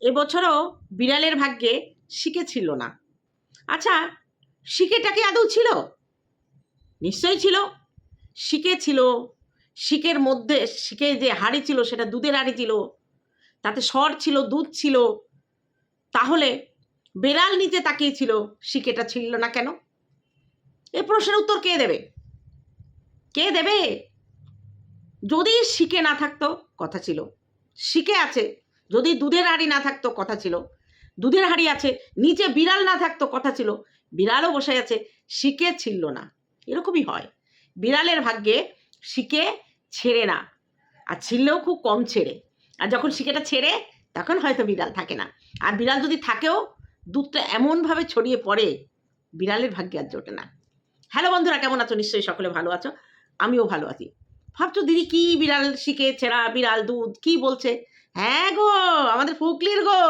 এবছরও বিড়ালের ভাগ্যে শিখে ছিল না। আচ্ছা শিকেটা কি আদৌ ছিল? নিশ্চয়ই ছিল। শিকে ছিল। শিকের মধ্যে শিকে যে হাড়ি ছিল সেটা দুধের হাড়ি ছিল। তাতে সর ছিল, দুধ ছিল। তাহলে বেড়াল নিচে তাকিয়েছিল শিকেটা ছিল না কেন? এ প্রশ্নের উত্তর কে দেবে? কে দেবে? যদি শিকে না থাকতো, কথা ছিল। শিকে আছে যদি দুধের হাড়ি না থাকতো, কথা ছিল। দুধের হাড়ি আছে, নিচে বিড়াল না থাকতো, কথা ছিল। বিড়ালও বসে আছে, শিকে ছিল না। এরকমই হয়। বিড়ালের ভাগ্যে শিকে ছেড়ে না, আর ছিললেও খুব কম ছেড়ে। আর যখন শিকেটা ছেড়ে, তখন হয়তো বিড়াল থাকে না। আর বিড়াল যদি থাকেও, দুধটা এমনভাবে ছড়িয়ে পড়ে, বিড়ালের ভাগ্যে আর জোটে না। হ্যালো বন্ধুরা, কেমন আছো? নিশ্চয়ই সকলে ভালো আছো। আমিও ভালো আছি। ভাবছ, দিদি, কি বিড়াল শিখে ছেঁড়া? বিড়াল দুধ? কি বলছে? হ্যাঁ গো, আমাদের ফুকলির গো।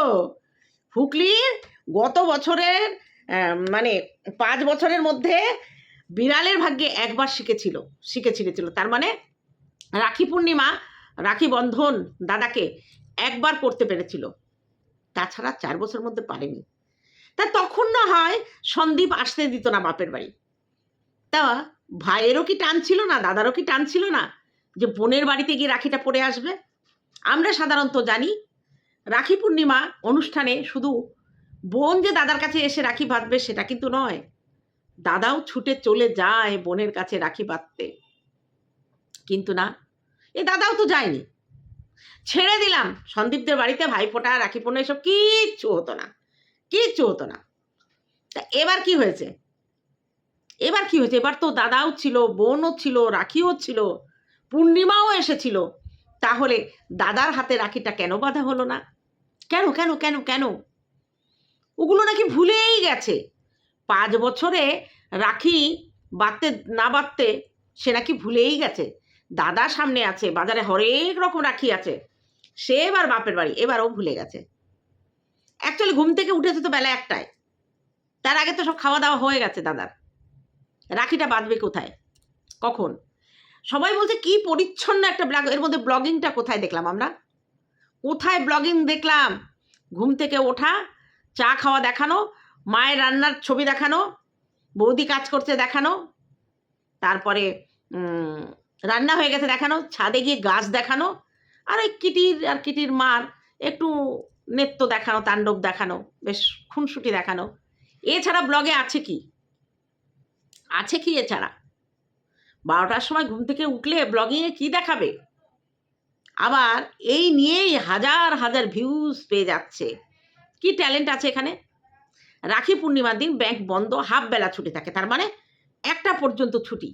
ফুকলির গত বছরের মানে পাঁচ বছরের মধ্যে বিড়ালের ভাগ্যে একবার শিখেছিল শিখে ছিঁড়েছিল তার মানে রাখি পূর্ণিমা, রাখি বন্ধন দাদাকে একবার করতে পেরেছিল। তাছাড়া চার বছরের মধ্যে পারেনি। তা তখন না হয় সন্দীপ আসতে দিত না বাপের বাড়ি। তা ভাইয়েরও কি টান ছিল না, দাদারও কি টান ছিল না যে বোনের বাড়িতে গিয়ে রাখিটা পরে আসবে? আমরা সাধারণত জানি, রাখি পূর্ণিমা অনুষ্ঠানে শুধু বোন যে দাদার কাছে এসে রাখি বাঁধবে সেটা কিন্তু নয়। দাদাও ছুটে চলে যায় বোনের কাছে রাখি বাঁধতে। কিন্তু না, এ দাদাও তো যায়নি। ছেড়ে দিলাম, সন্দীপদের বাড়িতে ভাইফোঁটা, রাখি পূর্ণিমা এসব কিচ্ছু হতো না। কিচ্ছু হতো না। তা এবার কি হয়েছে? এবার কি হয়েছে? এবার তো দাদাও ছিল, বোনও ছিল, রাখিও ছিল, পূর্ণিমাও এসেছিল। তাহলে দাদার হাতে রাখিটা কেন বাঁধা হলো না? কেন কেন কেন কেন? ওগুলো নাকি ভুলেই গেছে। পাঁচ বছরে রাখি বাঁধতে না বাঁধতে সে নাকি ভুলেই গেছে। দাদা সামনে আছে, বাজারে হরেক রকম রাখি আছে। সে এবার বাপের বাড়ি, এবারও ভুলে গেছে। অ্যাকচুয়ালি ঘুম থেকে উঠেছে তো বেলা একটায়। তার আগে তো সব খাওয়া দাওয়া হয়ে গেছে দাদার। রাখিটা বাঁধবে কোথায়? কখন? সবাই বলছে, কি পরিচ্ছন্ন একটা ব্লগ, এর মধ্যে ব্লগিংটা কোথায় দেখলাম আমরা? কোথায় ব্লগিং দেখলাম? ঘুম থেকে ওঠা, চা খাওয়া দেখানো, মায়ের রান্নার ছবি দেখানো, বৌদি কাজ করছে দেখানো, তারপরে রান্না হয়ে গেছে দেখানো, ছাদে গিয়ে গাছ দেখানো, আর ওই কিটির আর কিটির মার, একটু নৃত্য দেখানো, তাণ্ডব দেখানো, বেশ খুনসুটি দেখানো। এছাড়া ব্লগে আছে কি? আছে কি এছাড়া? বারোটার সময় ঘুম থেকে উঠলে ব্লগিংয়ে কি দেখাবে? আবার এই নিয়েই হাজার হাজার ভিউজ পেয়ে যাচ্ছে। কি ট্যালেন্ট আছে এখানে? রাখি পূর্ণিমার দিন ব্যাংক বন্ধ হাফ বেলা ছুটি থাকে। তার মানে একটা পর্যন্ত ছুটি।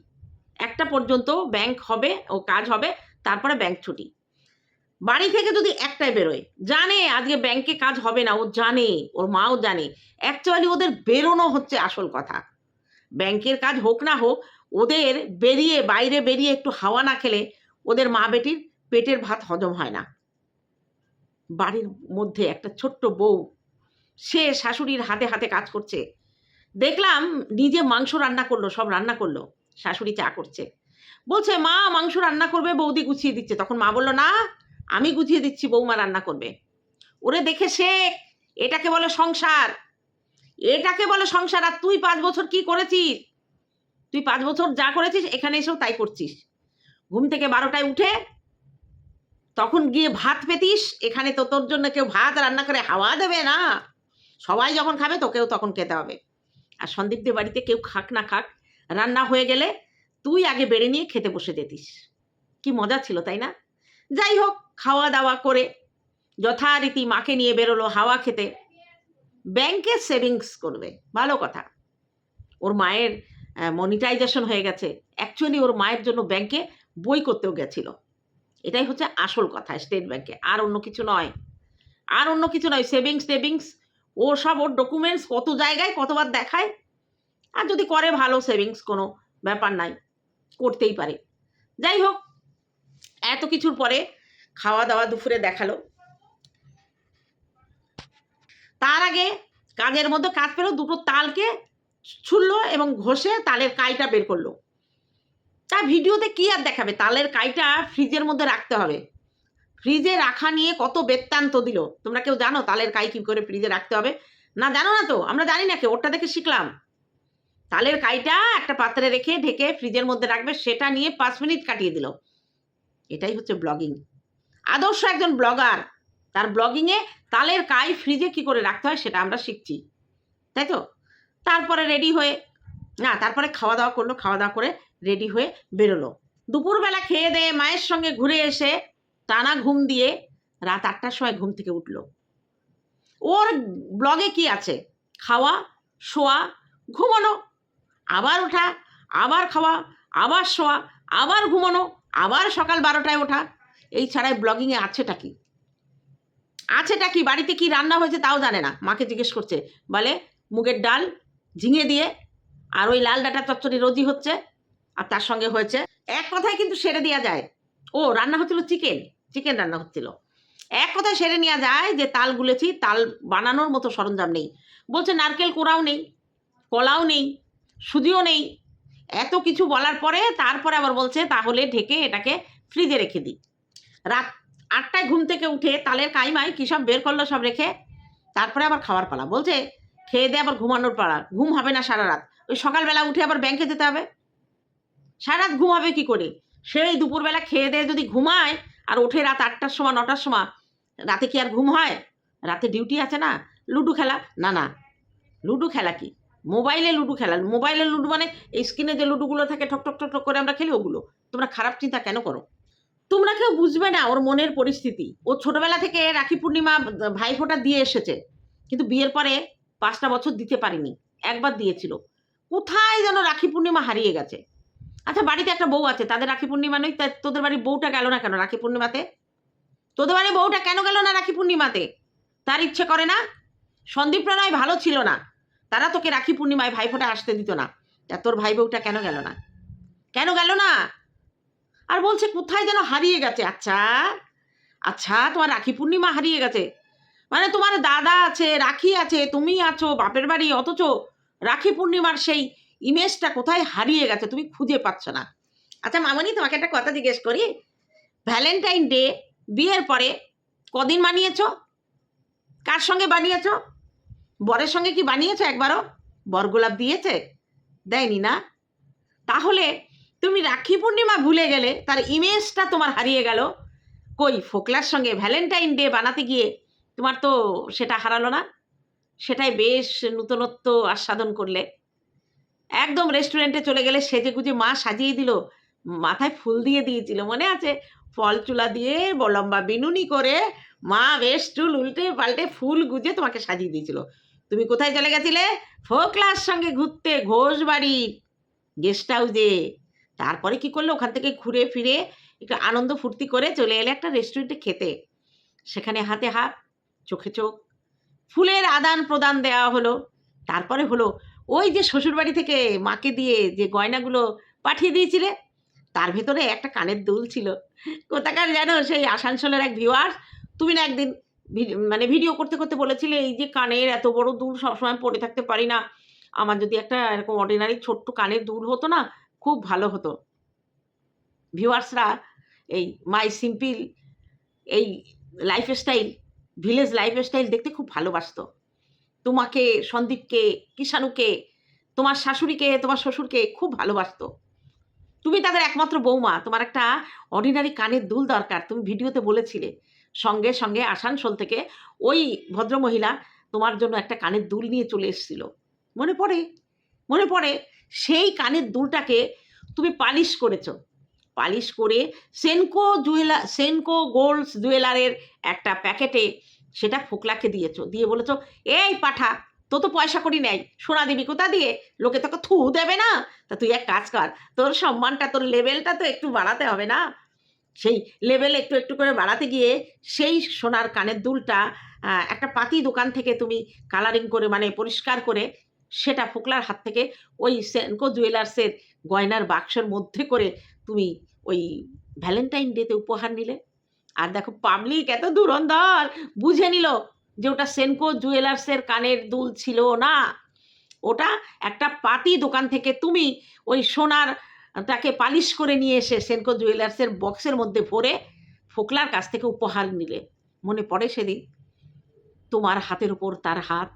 একটা পর্যন্ত ব্যাংক হবে ও কাজ হবে, তারপরে ব্যাংক ছুটি। বাড়ি থেকে যদি একটাই বেরোয়, জানে আজকে ব্যাংকে কাজ হবে না, ও জানে, ওর মাও জানে। অ্যাকচুয়ালি ওদের বেরোনো হচ্ছে আসল কথা। ব্যাংকের কাজ হোক না হোক ওদের বেরিয়ে, বাইরে বেরিয়ে একটু হাওয়া না খেলে ওদের মা বেটির পেটের ভাত হজম হয় না। বাড়ির মধ্যে একটা ছোট্ট বউ, সে শাশুড়ির হাতে হাতে কাজ করছে। দেখলাম নিজে মাংস রান্না করল, সব রান্না করল, শাশুড়ি চা করছে। বলছে, মা, মাংস রান্না করবে, বৌদি গুছিয়ে দিচ্ছে। তখন মা বলল, না, আমি গুছিয়ে দিচ্ছি, বৌমা রান্না করবে। ওরে দেখে শেখ এটাকে বলে সংসার। এটাকে বলে সংসার, আর তুই পাঁচ বছর কি করেছিস? তুই পাঁচ বছর যা করেছিস, এখানে এসেও তাই করছিস। ঘুম থেকে বারোটায় উঠে তখন গিয়ে ভাত পেতিস, এখানে তো তোর জন্য কেউ ভাত রান্না করে হাওয়া দেবে না। সবাই যখন খাবে, তোকেও তখন খেতে হবে। আর সন্দীপদের বাড়িতে কেউ খাক না খাক, রান্না হয়ে গেলে তুই আগে বেড়ে নিয়ে খেতে বসে যেতিস। কি মজা ছিল, তাই না? যাই হোক, খাওয়া দাওয়া করে যথারীতি মাকে নিয়ে বেরোলো হাওয়া খেতে। ব্যাংকে সেভিংস করবে, ভালো কথা। ওর মায়ের মনিটাইজেশন হয়ে গেছে। অ্যাকচুয়ালি ওর মায়ের জন্য ব্যাংকে বই করতেও গেছিল। এটাই হচ্ছে আসল কথা স্টেট ব্যাংকে আর অন্য কিছু নয়। আর অন্য কিছু নয় সেভিংস সেভিংস ও সব ওর ডকুমেন্টস কত জায়গায় কতবার দেখায়। আর যদি করে ভালো সেভিংস কোনো ব্যাপার নাই, করতেই পারে। যাই হোক, এত কিছুর পরে খাওয়া দাওয়া দুপুরে দেখাল। তার আগে কাজের মধ্যে কাজ পেল দুটো তালকে ছুললো এবং ঘষে তালের কাইটা বের করল। তা ভিডিওতে কি আর দেখাবে? তালের কাইটা ফ্রিজের মধ্যে রাখতে হবে। ফ্রিজে রাখা নিয়ে কত বেত্তান্ত দিল। তোমরা কেউ জানো তালের কাই কি করে ফ্রিজে রাখতে হবে? না, জানো না তো? আমরা জানি না কেউ ওটা দেখে শিখলাম। তালের কাইটা একটা পাত্রে রেখে ঢেকে ফ্রিজের মধ্যে রাখবে, সেটা নিয়ে পাঁচ মিনিট কাটিয়ে দিল। এটাই হচ্ছে ব্লগিং। আদর্শ একজন ব্লগার, তার ব্লগিংয়ে তালের কাই ফ্রিজে কি করে রাখতে হয় সেটা আমরা শিখছি। তাই তো? তারপরে রেডি হয়ে, না, তারপরে খাওয়া দাওয়া করল খাওয়া দাওয়া করে রেডি হয়ে বেরোলো। দুপুরবেলা খেয়ে দিয়ে মায়ের সঙ্গে ঘুরে এসে টানা ঘুম দিয়ে রাত আটটার সময় ঘুম থেকে উঠল। ওর ব্লগে কি আছে? খাওয়া, শোয়া, ঘুমানো, আবার ওঠা আবার খাওয়া, আবার শোয়া, আবার ঘুমানো, আবার সকাল বারোটায় ওঠা, এই ছাড়াই ব্লগিংয়ে আছেটা কি? আছেটা কি? বাড়িতে কি রান্না হয়েছে তাও জানে না। মাকে জিজ্ঞেস করছে, বলে, মুগের ডাল ঝিঙে দিয়ে আর ওই লাল ডাটা চচ্চড়ি রোজি হচ্ছে আর তার সঙ্গে হয়েছে। এক কথায় কিন্তু সেরে দেওয়া যায়। ও, রান্না হচ্ছিল চিকেন। চিকেন রান্না হচ্ছিল। এক কথায় সেরে নেওয়া যায় যে তাল গুলেছি, তাল বানানোর মতো সরঞ্জাম নেই। বলছে নারকেল কোড়াও নেই, কলাও নেই, সুজিও নেই। এত কিছু বলার পরে তারপরে আবার বলছে, তাহলে ঢেকে এটাকে ফ্রিজে রেখে দিই। রাত আটটায় ঘুম থেকে উঠে তালের কাইমাই কী সব বের করল সব রেখে, তারপরে আবার খাওয়ার পালা। বলছে খেয়ে দিয়ে আবার ঘুমানোর পালা। ঘুম হবে না সারা রাত। ওই সকালবেলা উঠে আবার ব্যাংকে যেতে হবে। সারা রাত ঘুম হবে কী করে? সেই দুপুরবেলা খেয়ে দিয়ে যদি ঘুমায়, আর ওঠে রাত আটটার সময়, নটার সময়, রাতে কি আর ঘুম হয়? রাতে ডিউটি আছে না? লুডো খেলা? না না। লুডো খেলা কি? মোবাইলে লুডো খেলা। মোবাইলে লুডো মানে এই স্ক্রিনে যে লুডোগুলো থাকে ঠক ঠক ঠক করে আমরা খেলি ওগুলো। তোমরা খারাপ চিন্তা কেন করো? তোমরা কেউ বুঝবে না ওর মনের পরিস্থিতি। ও ছোটবেলা থেকে রাখি পূর্ণিমা ভাইফোঁটা দিয়ে এসেছে। কিন্তু বিয়ের পরে পাঁচটা বছর দিতে পারিনি, একবার দিয়েছিল। কোথায় যেন রাখি পূর্ণিমা হারিয়ে গেছে। আচ্ছা বাড়িতে একটা বউ আছে, তাদের রাখি পূর্ণিমা নেই তোদের বাড়ির বউটা গেল না কেন রাখি পূর্ণিমাতে? তোদের বাড়ির বউটা কেন গেল না রাখি পূর্ণিমাতে? তার ইচ্ছে করে না? সন্দীপ প্রণয় ভালো ছিল না। তারা তোকে রাখি পূর্ণিমায় ভাইফোঁটা আসতে দিত না। তা তোর ভাই বউটা কেন গেল না? কেন গেল না? আর বলছে, কোথায় যেন হারিয়ে গেছে? আচ্ছা আচ্ছা তোমার রাখি পূর্ণিমা হারিয়ে গেছে। মানে তোমার দাদা আছে, রাখি আছে তুমি আছো, বাপের বাড়ি, অথচ রাখি পূর্ণিমার সেই ইমেজটা কোথায় হারিয়ে গেছে তুমি খুঁজে পাচ্ছ না। আচ্ছা মামনি, তোমাকে একটা কথা জিজ্ঞেস করি। ভ্যালেন্টাইন ডে বিয়ের পরে কদিন বানিয়েছো? কার সঙ্গে বানিয়েছ? বরের সঙ্গে কি বানিয়েছ একবারও? বর গোলাপ দিয়েছে? দেয়নি না? তাহলে তুমি রাখি পূর্ণিমা ভুলে গেলে তার ইমেজটা তোমার হারিয়ে গেল। কই, ফোকলার সঙ্গে ভ্যালেন্টাইন ডে বানাতে গিয়ে তোমার তো সেটা হারালো না। সেটাই বেশ নূতনত্ব আস্বাদন করলে। একদম রেস্টুরেন্টে চলে গেলে সেজে গুজে মা সাজিয়ে দিল। মাথায় ফুল দিয়ে দিয়েছিল, মনে আছে? ফল চুলা দিয়ে লম্বা বিনুনি করে মা বেশ চুল উল্টে পাল্টে ফুল গুজে তোমাকে সাজিয়ে দিয়েছিল। তুমি কোথায় চলে গেছিলে? ফোকলার সঙ্গে ঘুরতে ঘোষ বাড়ির গেস্ট হাউসে তারপরে কি করল? ওখান থেকে ঘুরে ফিরে একটু আনন্দ ফুর্তি করে চলে এলে একটা রেস্টুরেন্টে খেতে। সেখানে হাতে হাত চোখে চোখ, ফুলের আদান প্রদান দেওয়া হলো। তারপরে হলো ওই যে শ্বশুরবাড়ি থেকে মাকে দিয়ে যে গয়নাগুলো পাঠিয়ে দিয়েছিলে, তার ভেতরে একটা কানের দুল ছিল। কোথাকার যেন সেই আসানসোলের এক ভিউয়ার তুমি না একদিন মানে ভিডিও করতে করতে বলেছিলে, এই যে কানের এত বড় দুল সবসময় পরে থাকতে পারি না। আমার যদি একটা এরকম অর্ডিনারি ছোট্ট কানের দুল হতো না, খুব ভালো হতো। ভিউয়ার্সরা এই মাই সিম্পল এই লাইফস্টাইল ভিলেজ লাইফস্টাইল দেখতে খুব ভালোবাসতো। তোমাকে, সন্দীপকে, কিষাণুকে, তোমার শাশুড়িকে, তোমার শ্বশুরকে খুব ভালোবাসতো। তুমি তাদের একমাত্র বৌমা, তোমার একটা অর্ডিনারি কানের দুল দরকার, তুমি ভিডিওতে বলেছিলে। সঙ্গে সঙ্গে আসানসোল থেকে ওই ভদ্রমহিলা তোমার জন্য একটা কানের দুল নিয়ে চলে এসেছিল। মনে পড়ে? মনে পড়ে? সেই কানের দুলটাকে তুমি পালিশ করেছ। পালিশ করে সেনকো জুয়েলার, সেনকো গোল্ডস জুয়েলারের একটা প্যাকেটে সেটা ফোকলাকে দিয়েছ। দিয়ে বলেছ, এই পাঠা তো তো পয়সা করি নেই। সোনা দিবি কোথা দিয়ে? লোকে তোকে থু দেবে না। তা তুই এক কাজ কর, তোর সম্মানটা, তোর লেভেলটা তো একটু বাড়াতে হবে না? সেই লেভেল একটু একটু করে বাড়াতে গিয়ে সেই সোনার কানের দুলটা একটা পাতি দোকান থেকে তুমি কালারিং করে মানে পরিষ্কার করে সেটা ফোকলার হাত থেকে ওই সেনকো জুয়েলার্সের গয়নার বাক্সের মধ্যে করে তুমি ওই ভ্যালেন্টাইন ডেতে উপহার নিলে। আর দেখো, পাবলিক এত ধুরন্ধর, বুঝে নিল যে ওটা সেনকো জুয়েলার্সের কানের দুল ছিল না। ওটা একটা পাতি দোকান থেকে তুমি ওই সোনার, তাকে পালিশ করে নিয়ে এসে সেনকো জুয়েলার্সের বক্সের মধ্যে ভরে ফোকলার কাছ থেকে উপহার নিলে। মনে পড়ে সেদিন তোমার হাতের উপর তার হাত।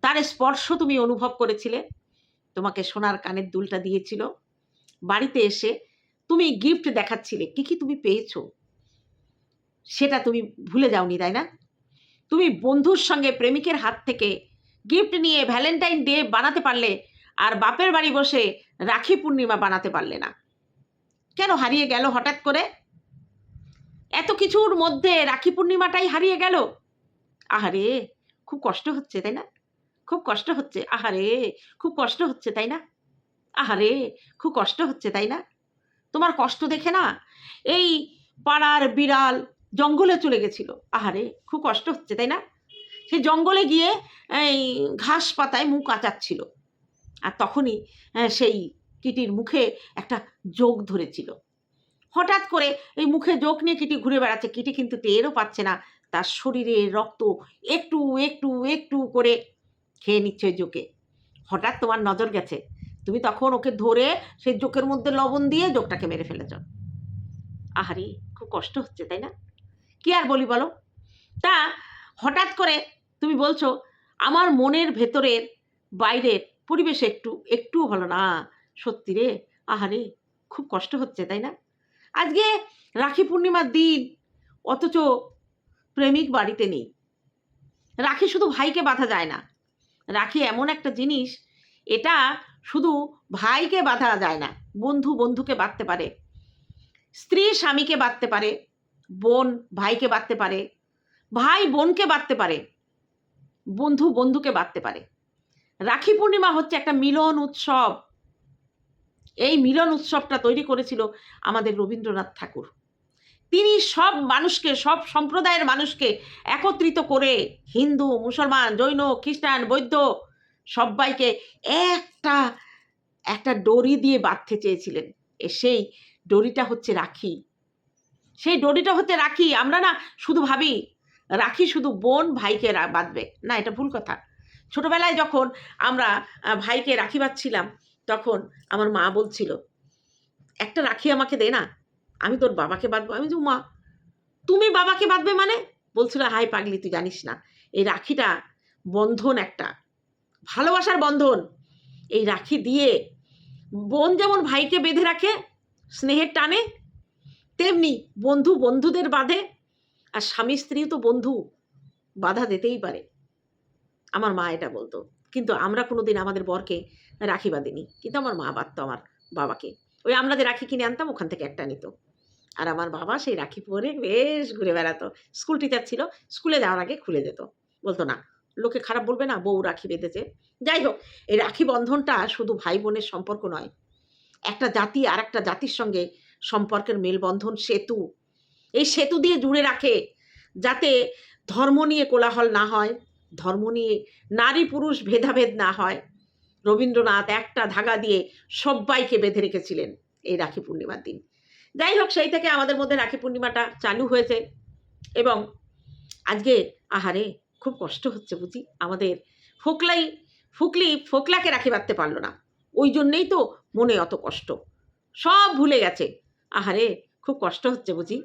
তার স্পর্শ তুমি অনুভব করেছিলে। তোমাকে সোনার কানের দুলটা দিয়েছিল। বাড়িতে এসে তুমি গিফট দেখাচ্ছিলে। কি কি তুমি পেয়েছ? সেটা তুমি ভুলে যাওনি, তাই না? তুমি বন্ধুর সঙ্গে প্রেমিকের হাত থেকে গিফট নিয়ে ভ্যালেন্টাইন ডে বানাতে পারলে আর বাপের বাড়ি বসে রাখি পূর্ণিমা বানাতে পারলে না। কেন হারিয়ে গেল হঠাৎ করে? এত কিছুর মধ্যে রাখি পূর্ণিমাটাই হারিয়ে গেল? আহারে, খুব কষ্ট হচ্ছে, তাই না? খুব কষ্ট হচ্ছে, আহারে, খুব কষ্ট হচ্ছে, তাই না? আহারে, খুব কষ্ট হচ্ছে, তাই না? তোমার কষ্ট দেখে না এই পাড়ার বিড়াল জঙ্গলে চলে গেছিল। আহারে, খুব কষ্ট হচ্ছে, তাই না? সে জঙ্গলে গিয়ে এই ঘাস পাতায় মুখ আচাচ্ছিল। আর তখনই সেই কিটির মুখে একটা যোগ ধরেছিল। হঠাৎ করে এই মুখে যোগ নিয়ে কিটি ঘুরে বেড়াচ্ছে। কিটি কিন্তু টেরও পাচ্ছে না। তার শরীরে রক্ত একটু একটু একটু করে খেয়ে নিচ্ছে ওই জোকে। হঠাৎ তোমার নজর গেছে। তুমি তখন ওকে ধরে সেই জোকের মধ্যে লবণ দিয়ে জোকটাকে মেরে ফেলেছ আহারি, খুব কষ্ট হচ্ছে, তাই না? কি আর বলি বলো? তা হঠাৎ করে তুমি বলছো, আমার মনের ভেতরের বাইরের পরিবেশ একটু, একটুও ভালো না। সত্যি রে? আহারে, খুব কষ্ট হচ্ছে, তাই না? আজকে রাখি পূর্ণিমার দিন, অথচ প্রেমিক বাড়িতে নেই। রাখি শুধু ভাইকে বাঁধা যায় না। রাখি এমন একটা জিনিস, এটা শুধু ভাইকে বাঁধা যায় না, বন্ধু বন্ধুকে বাঁধতে পারে, স্ত্রী স্বামীকে বাঁধতে পারে, বোন ভাইকে বাঁধতে পারে, ভাই বোনকে বাঁধতে পারে, বন্ধু বন্ধুকে বাঁধতে পারে। রাখি পূর্ণিমা হচ্ছে একটা মিলন উৎসব। এই মিলন উৎসবটা তৈরি করেছিল আমাদের রবীন্দ্রনাথ ঠাকুর। তিনি সব মানুষকে, সব সম্প্রদায়ের মানুষকে একত্রিত করে হিন্দু, মুসলমান, জৈন, খ্রিস্টান, বৌদ্ধ সবাইকে একটা একটা ডরি দিয়ে বাঁধতে চেয়েছিলেন। এ সেই ডরিটা হচ্ছে রাখি। সেই ডরিটা হচ্ছে রাখি। আমরা না শুধু ভাবি, রাখি শুধু বোন ভাইকে বাঁধবে। না, এটা ভুল কথা। ছোটবেলায় যখন আমরা ভাইকে রাখি বাঁধছিলাম, তখন আমার মা বলছিল, একটা রাখি আমাকে দে না, আমি তোর বাবাকে বাঁধবো। আমি তো মা, তুমি বাবাকে বাঁধবে মানে? বলছিল হাই পাগলি, তুই জানিস না। এই রাখিটা বন্ধন একটা। ভালোবাসার বন্ধন। এই রাখি দিয়ে বোন যেমন ভাইকে বেঁধে রাখে, স্নেহের টানে, তেমনি বন্ধু বন্ধুদের বাঁধে, আর স্বামী স্ত্রী তো বন্ধু, বাধা দিতেই পারে। আমার মা এটা বলতো। কিন্তু আমরা কোনো দিন আমাদের বরকে রাখি বাঁধিনি। কিন্তু আমার মা বাঁধত আমার বাবাকে। ওই আমরা যে রাখি কিনে আনতাম, ওখান থেকে একটা নিত। আর আমার বাবা সেই রাখি পরে বেশ ঘুরে বেড়াতো। স্কুল টিচার ছিল, স্কুলে যাওয়ার আগে খুলে যেত বলতো, না লোকে খারাপ বলবে না, বউ রাখি বেঁধেছে। যাই হোক, এই রাখি বন্ধনটা শুধু ভাই বোনের সম্পর্ক নয়, একটা জাতি আর একটা জাতির সঙ্গে সম্পর্কের মেলবন্ধন সেতু। এই সেতু দিয়ে জুড়ে রাখে, যাতে ধর্ম নিয়ে কোলাহল না হয়, ধর্ম নিয়ে নারী পুরুষ ভেদাভেদ না হয়। রবীন্দ্রনাথ একটা ধাগা দিয়ে সবাইকে বেঁধে রেখেছিলেন এই রাখি পূর্ণিমার দিন। যাই হোক, সেই থেকে আমাদের মধ্যে রাখি পূর্ণিমাটা চালু হয়েছে এবং আজকে, আহারে খুব কষ্ট হচ্ছে বুঝি। আমাদের ফোকলাই, ফুকলি, ফোকলাকে রাখি বাঁধতে পারল না। ওই জন্যেই তো মনে অত কষ্ট। সব ভুলে গেছে। আহারে, খুব কষ্ট হচ্ছে বুঝি।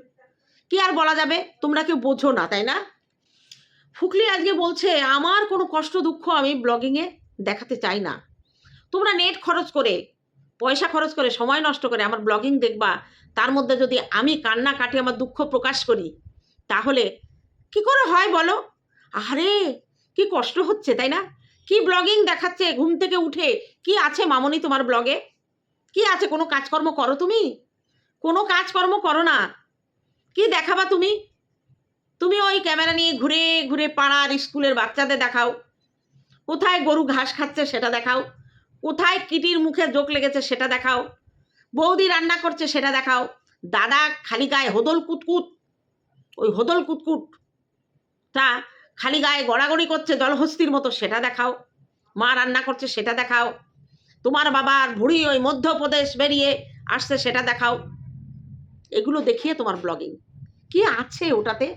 কি আর বলা যাবে? তোমরা কেউ বোঝো না, তাই না? ফুকলি আজকে বলছে, আমার কোনো কষ্ট, দুঃখ আমি ব্লগিংয়ে দেখাতে চাই না। তোমরা নেট খরচ করে, পয়সা খরচ করে, সময় নষ্ট করে আমার ব্লগিং দেখবা। তার মধ্যে যদি আমি কান্না কাটি আমার দুঃখ প্রকাশ করি, তাহলে কি করে হয় বলো? আরে কি কষ্ট হচ্ছে, তাই না? কি ব্লগিং দেখাচ্ছে ঘুম থেকে উঠে? কি আছে মামনি তোমার ব্লগে কি আছে? কোনো কাজকর্ম করো তুমি? কোনো কাজকর্ম করো না। কি দেখাবা তুমি? তুমি ওই ক্যামেরা নিয়ে ঘুরে ঘুরে পাড়ার স্কুলের বাচ্চাদের দেখাও। কোথায় গরু ঘাস খাচ্ছে সেটা দেখাও। কোথায় কিটির মুখে জোক লেগেছে সেটা দেখাও। বৌদি রান্না করছে সেটা দেখাও। দাদা খালি গায়ে হোদল কুতকুত ওই হোদল কুতকুট তা খালি গায়ে গড়াগড়ি করছে জলহস্তির মতো, সেটা দেখাও। মা রান্না করছে, সেটা দেখাও। তোমার বাবার ভুড়ি ওই মধ্যপ্রদেশ বেরিয়ে আসছে, সেটা দেখাও। এগুলো দেখিয়ে তোমার ব্লগিং কি আছে ওটাতে?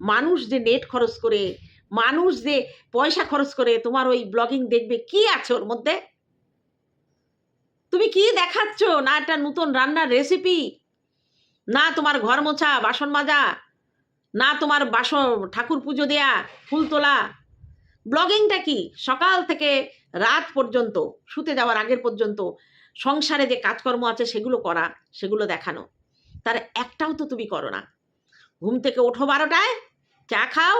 মানুষ যে নেট খরচ করে, মানুষ যে পয়সা খরচ করে, তোমার ওই ব্লগিং দেখবে, কি আছে ওর মধ্যে? তুমি কি দেখাচ্ছ? না একটা নতুন রান্নার রেসিপি না তোমার ঘর মোছা, বাসন মাজা না তোমার বাস ঠাকুর পুজো দেয়া, ফুল তোলা। ব্লগিংটা কি? সকাল থেকে রাত পর্যন্ত, শুতে যাওয়ার আগের পর্যন্ত সংসারে যে কাজকর্ম আছে সেগুলো করা, সেগুলো দেখানো। তার একটাও তো তুমি করো না। ঘুম থেকে ওঠো বারোটায়, চা খাও,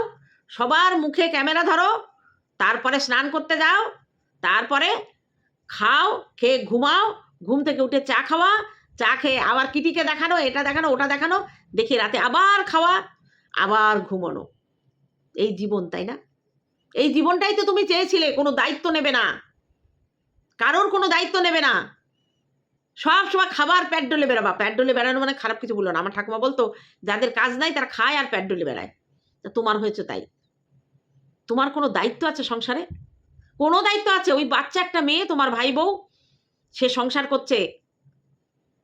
সবার মুখে ক্যামেরা ধরো, তারপরে স্নান করতে যাও, তারপরে খাও, খেয়ে ঘুমাও, ঘুম থেকে উঠে চা খাওয়া, চা খেয়ে আবার কিটিকে দেখানো, এটা দেখানো, ওটা দেখানো, দেখি রাতে আবার খাওয়া আবার ঘুমানো। এই জীবন, তাই না? এই জীবনটাই তো তুমি চেয়েছিলে, কোনো দায়িত্ব নেবে না। কারোর কোনো দায়িত্ব নেবে না। সব সময় খাবার প্যাট ডলে বেড়াবা প্যাট ডলে বেড়ানো মানে খারাপ কিছু বলল না। আমার ঠাকুমা বলতো, যাদের কাজ নাই তারা খায় আর প্যাট ডলে বেড়ায়। তা তোমার হয়েছে তাই। তোমার কোনো দায়িত্ব আছে সংসারে? কোনো দায়িত্ব আছে? ওই বাচ্চা একটা মেয়ে, তোমার ভাই বউ, সে সংসার করছে।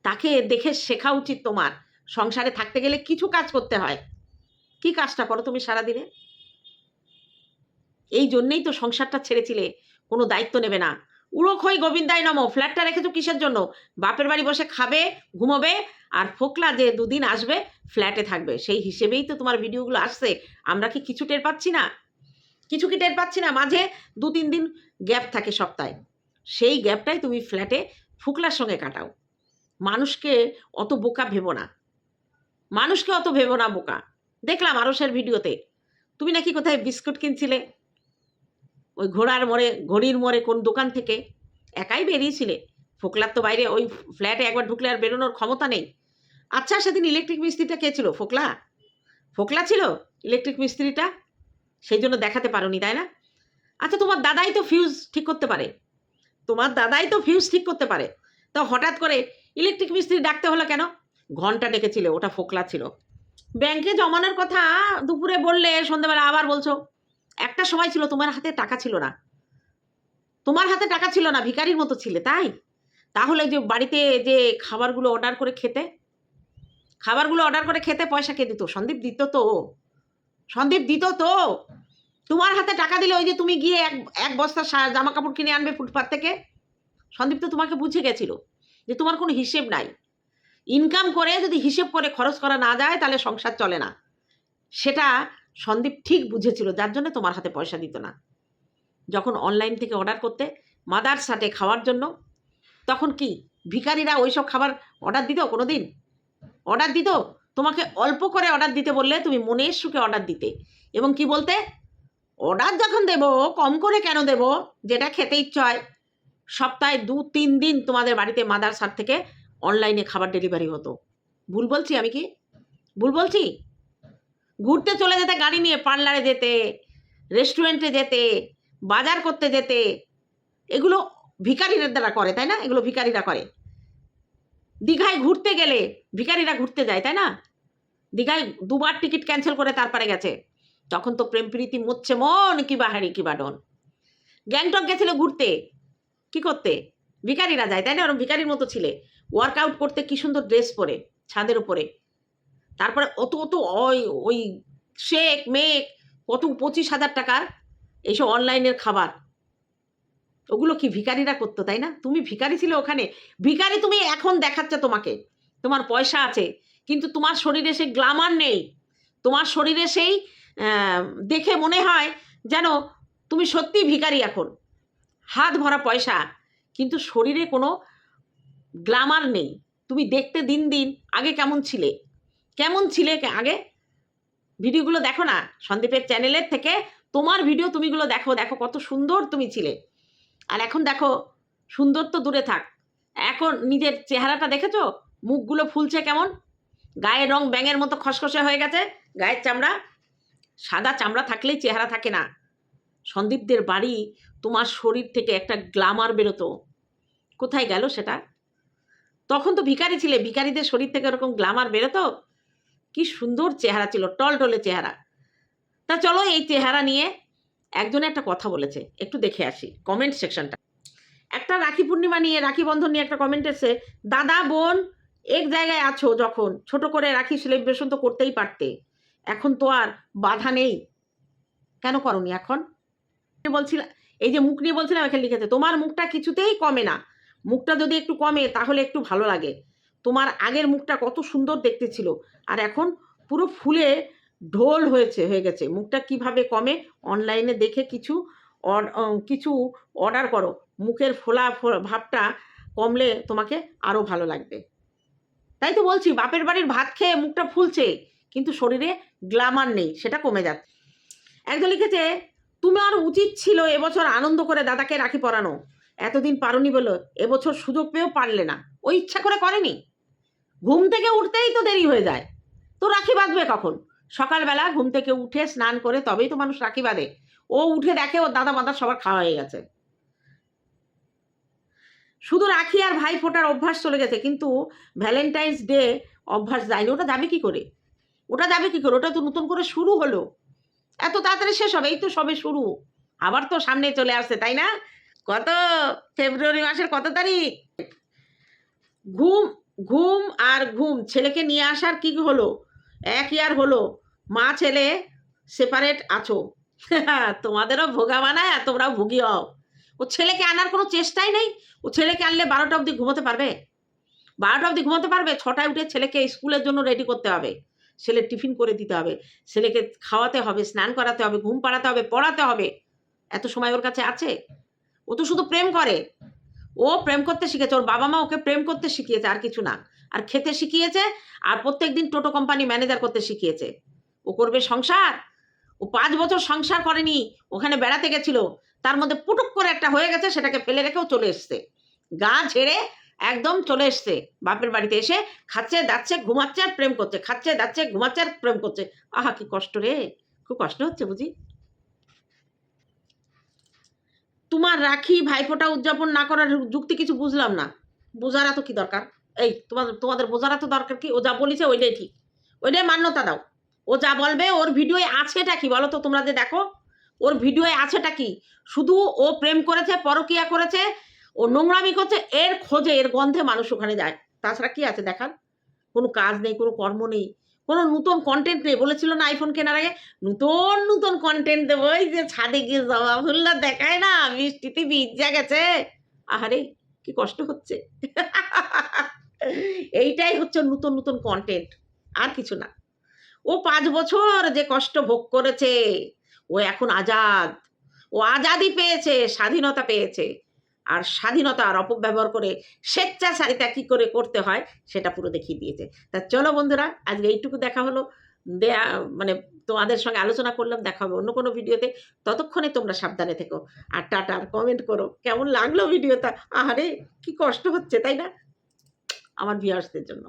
তাকে দেখে শেখা উচিত তোমার। সংসারে থাকতে গেলে কিছু কাজ করতে হয়। কি কাজটা করো তুমি সারাদিনে? এই জন্যেই তো সংসারটা ছেড়েছিলে, কোনো দায়িত্ব নেবে না। উড়ো খই গোবিন্দাই নম, ফ্ল্যাটটা রেখেছো কিসের জন্য? বাপের বাড়ি বসে খাবে, ঘুমোবে আর ফোকলা যে দুদিন আসবে ফ্ল্যাটে থাকবে। সেই হিসেবেই তো তোমার ভিডিওগুলো আসছে। আমরা কি কিছু টের পাচ্ছি না? কিছু কি টের পাচ্ছি না? মাঝে দু তিন দিন গ্যাপ থাকে সপ্তাহে। সেই গ্যাপটাই তুমি ফ্ল্যাটে ফুকলার সঙ্গে কাটাও। মানুষকে অত বোকা ভেবো না। মানুষকে অত ভেবো না বোকা। দেখলাম আরসের ভিডিওতে, তুমি নাকি কোথায় বিস্কুট কিনছিলে? ওই ঘোড়ার মোড়ে, ঘড়ির মোড়ে কোন দোকান থেকে একাই বেরিয়েছিলে। ফোকলার তো বাইরে, ওই ফ্ল্যাটে একবার ঢুকলে আর বেরোনোর ক্ষমতা নেই। আচ্ছা সেদিন ইলেকট্রিক মিস্ত্রিটা কে ছিল? ফোকলা। ফোকলা ছিল ইলেকট্রিক মিস্ত্রিটা? সেই জন্য দেখাতে পারোনি, তাই না? আচ্ছা তোমার দাদাই তো ফিউজ ঠিক করতে পারে। তোমার দাদাই তো ফিউজ ঠিক করতে পারে। তো হঠাৎ করে ইলেকট্রিক মিস্ত্রি ডাকতে হলো কেন? ঘণ্টা ডেকেছিলে, ওটা ফোকলা ছিল। ব্যাংকে জমানোর কথা দুপুরে বললে, সন্ধ্যাবেলা আবার বলছো, একটা সময় ছিল তোমার হাতে টাকা ছিল না। তোমার হাতে টাকা ছিল না, ভিখারির মতো ছিলে, তাই? তাহলে যে বাড়িতে যে খাবারগুলো অর্ডার করে খেতে, খাবারগুলো অর্ডার করে খেতে পয়সা কে দিত? সন্দীপ দিত তো। সন্দীপ দিত তো। তোমার হাতে টাকা দিলে ওই যে তুমি গিয়ে এক এক বস্তা জামা কাপড় কিনে আনবে ফুটপাত থেকে? সন্দীপ তো তোমাকে বুঝে গেছিল যে তোমার কোনো হিসেব নাই। ইনকাম করে যদি হিসেব করে খরচ করা না যায়, তাহলে সংসার চলে না। সেটা সন্দীপ ঠিক বুঝেছিল, যার জন্য তোমার হাতে পয়সা দিত না। যখন অনলাইন থেকে অর্ডার করতে মাদার সাটে খাওয়ার জন্য, তখন কি ভিখারিরা ওইসব খাবার অর্ডার দিত কোনো দিন অর্ডার দিত? তোমাকে অল্প করে অর্ডার দিতে বললে তুমি মনের সুখে অর্ডার দিতে। এবং কি বলতে? অর্ডার যখন দেব, কম করে কেন দেব? যেটা খেতে ইচ্ছে হয়। সপ্তাহে দু তিন দিন তোমাদের বাড়িতে মাদার সার থেকে অনলাইনে খাবার ডেলিভারি হতো। ভুল বলছি আমি কি? ভুল বলছি? ঘুরতে চলে যেতে, গাড়ি নিয়ে পার্লারে যেতে রেস্টুরেন্টে যেতে, বাজার করতে যেতে, এগুলো ভিখারিরা দ্বারা করে, তাই না? এগুলো ভিখারিরা করে। দীঘায় ঘুরতে গেলে ভিখারিরা ঘুরতে যায়, তাই না? দীঘায় দুবার টিকিট ক্যান্সেল করে তারপরে গেছে। তখন তো প্রেম প্রীতি মরছে মন কি বাহারি কি বাডন গ্যাংটক গেছিল ঘুরতে। কি করতে? ভিখারিরা যায়, তাই না? ওরকম ভিখারির মতো ছিলে। ওয়ার্কআউট করতে কি সুন্দর ড্রেস পরে, ছাদের উপরে। তারপরে অত অত, ওই ওই শেক মেক কত পঁচিশ হাজার টাকার এইসব অনলাইনের খাবার। ওগুলো কি ভিখারিরা করতো, তাই না? তুমি ভিখারি ছিল ওখানে। ভিখারি তুমি এখন দেখাচ্ছে তোমাকে। তোমার পয়সা আছে, কিন্তু তোমার শরীরে সেই গ্লামার নেই। তোমার শরীরে সেই দেখে মনে হয় যেন তুমি সত্যি ভিখারি এখন। হাত ভরা পয়সা, কিন্তু শরীরে কোনো গ্লামার নেই। তুমি দেখতে দিন দিন আগে কেমন ছিলে? কেমন ছিলে আগে? ভিডিওগুলো দেখো না? সন্দীপের চ্যানেলের থেকে তোমার ভিডিও তুমিগুলো দেখো। দেখো কত সুন্দর তুমি ছিলে। আর এখন দেখো, সুন্দর তো দূরে থাক। এখন নিজের চেহারাটা দেখেছ? মুখগুলো ফুলছে কেমন? গায়ের রং ব্যাঙের মতো খসখসে হয়ে গেছে। গায়ের চামড়া, সাদা চামড়া থাকলেই চেহারা থাকে না। সন্দীপদের বাড়ি তোমার শরীর থেকে একটা গ্লামার বেরোতো। কোথায় গেল সেটা? তখন তো ভিখারি ছিলে, ভিখারিদের শরীর থেকে ওরকম গ্লামার বেরোতো? কি সুন্দর চেহারা ছিল, টলটলে চেহারা। তা চলো এই চেহারা নিয়ে একজনে একটা কথা বলেছে, একটু দেখে আসি কমেন্ট সেকশনটা একটা রাখি পূর্ণিমা নিয়ে, রাখি বন্ধন নিয়ে একটা কমেন্ট এসে দাদা, বোন, এক জায়গায় আছো যখন? ছোট করে রাখি সেলিব্রেশন তো করতেই পারতে। এখন তো আর বাধা নেই। কেন করনি এখন? বলছিলাম এই যে মুখ নিয়ে বলছিলাম, এখানে লিখেছে, তোমার মুখটা কিছুতেই কমে না। মুখটা যদি একটু কমে, তাহলে একটু ভালো লাগে। তোমার আগের মুখটা কত সুন্দর দেখতে ছিল। আর এখন পুরো ফুলে ঢোল হয়েছে, হয়ে গেছে। মুখটা কীভাবে কমে অনলাইনে দেখে কিছু কিছু অর্ডার করো। মুখের ফোলা ভাবটা কমলে তোমাকে আরও ভালো লাগবে। তাই তো বলছি, বাপের বাড়ির ভাত খেয়ে মুখটা ফুলছে, কিন্তু শরীরে গ্লামার নেই, সেটা কমে যাচ্ছে। একজন লিখেছে তোমার উচিত ছিল এবছর আনন্দ করে দাদাকে রাখি পরানো। এতদিন পারোনি বলো এবছর সুযোগ পেয়েও পারলে না। ও ইচ্ছা করে করেনি। ঘুম থেকে উঠতেই তো দেরি হয়ে যায়। তো রাখি বাঁধবে কখন? সকালবেলা ঘুম থেকে উঠে স্নান করে তবেই তো মানুষ রাখি বাঁধে। ও উঠে দেখে ওর দাদা মাদা সবার খাওয়া হয়ে গেছে। শুধু রাখি আর ভাই ফোটার অভ্যাস চলে গেছে, কিন্তু ভ্যালেন্টাইন্স ডে অভ্যাস যায়নি। ওটা যাবে কি করে? ওটা যাবে কি করে? ওটা তো নতুন করে শুরু হলো। এত তাড়াতাড়ি শেষ হবে, এই তো সবে শুরু। আবার তো সামনে চলে আসছে, তাই না? কত? ফেব্রুয়ারি মাসের কত তারিখ? ঘুম ঘুম আর ঘুম। ছেলেকে নিয়ে আসার কি হলো? এক ইয়ার হলো। মা, ছেলে সেপারেট আছো। তোমাদেরও ভোগা বানায় আর তোমরাও ভুগি হও। ও ছেলেকে আনার কোনো চেষ্টাই নেই। ও ছেলেকে আনলে বারোটা অবধি ঘুমোতে পারবে? বারোটা অবধি ঘুমোতে পারবে? ছটায় উঠে ছেলেকে স্কুলের জন্য রেডি করতে হবে। ছেলে টিফিন করে দিতে হবে। ছেলেকে খাওয়াতে হবে, স্নান করাতে হবে, ঘুম পাড়াতে হবে, পড়াতে হবে। এত সময় ওর কাছে আছে? ও তো শুধু প্রেম করে। ও প্রেম করতে শিখেছে, ওর বাবা মা ওকে প্রেম করতে শিখিয়েছে আর কিছু না। আর খেতে শিখিয়েছে আর প্রত্যেক দিন টোটো কোম্পানি ম্যানেজার করতে শিখিয়েছে। ও করবে সংসার। ও পাঁচ বছর সংসার করেনি, ওখানে বেড়াতে গেছিল। তার মধ্যে পুটুক করে একটা হয়ে গেছে, সেটাকে ফেলে রেখেও চলে এসছে। গা ছেড়ে একদম চলে এসছে। বাপের বাড়িতে এসে খাচ্ছে, দাচ্ছে, ঘুমাচ্ছে আর প্রেম করছে, খাচ্ছে, দাচ্ছে, ঘুমাচ্ছে আর প্রেম করছে। আহা, কি কষ্ট রে। খুব কষ্ট হচ্ছে বুঝি? তোমার রাখি ভাইফোঁটা উদযাপন না করার যুক্তি কিছু বুঝলাম না। বোঝার এত কি দরকার? এই তোমাদের তোমাদের বোঝার এত দরকার কি? ও যা বলেছে ওইটাই ঠিক। ওইটাই মান্যতা দাও। ও যা বলবে, ওর ভিডিওয়ে আছেটা কি বলো তো তোমরা যে দেখো? ওর ভিডিওয়ে আছেটা কি? শুধু ও প্রেম করেছে, পরকিয়া করেছে, ও নোংরামি করছে, এর খোঁজে, এর গন্ধে মানুষ ওখানে যায়। তাছাড়া কি আছে দেখার? কোনো কাজ নেই, কোনো কর্ম নেই। কোনো নতুন কন্টেন্ট নেই। বলেছিল না আইফোন কেনার আগে, নতুন নতুন কন্টেন্ট দেবো। ওই যে ছাদে গিয়ে জবা ফুলটা দেখায় না বৃষ্টিতে ভিজা গেছে। আহারে, কি কষ্ট হচ্ছে। এইটাই হচ্ছে নতুন নতুন কন্টেন্ট আর কিছু না। ও পাঁচ বছর যে কষ্ট ভোগ করেছে, ও এখন আজাদ। ও আজাদি পেয়েছে, স্বাধীনতা পেয়েছে। আর স্বাধীনতার অপব্যবহার করে স্বেচ্ছাচারিতা কী করে করতে হয়, সেটা পুরো দেখিয়ে দিয়েছে। তা চলো বন্ধুরা, আজকে এইটুকু দেখা হলো। দেয়া মানে তোমাদের সঙ্গে আলোচনা করলাম, দেখা হবে অন্য কোনো ভিডিওতে। ততক্ষণে তোমরা সাবধানে থেকো আর টাটার কমেন্ট করো। কেমন লাগল ভিডিওটা? আহারে, কি কষ্ট হচ্ছে, তাই না? আমার ভিউয়ার্সদের জন্য।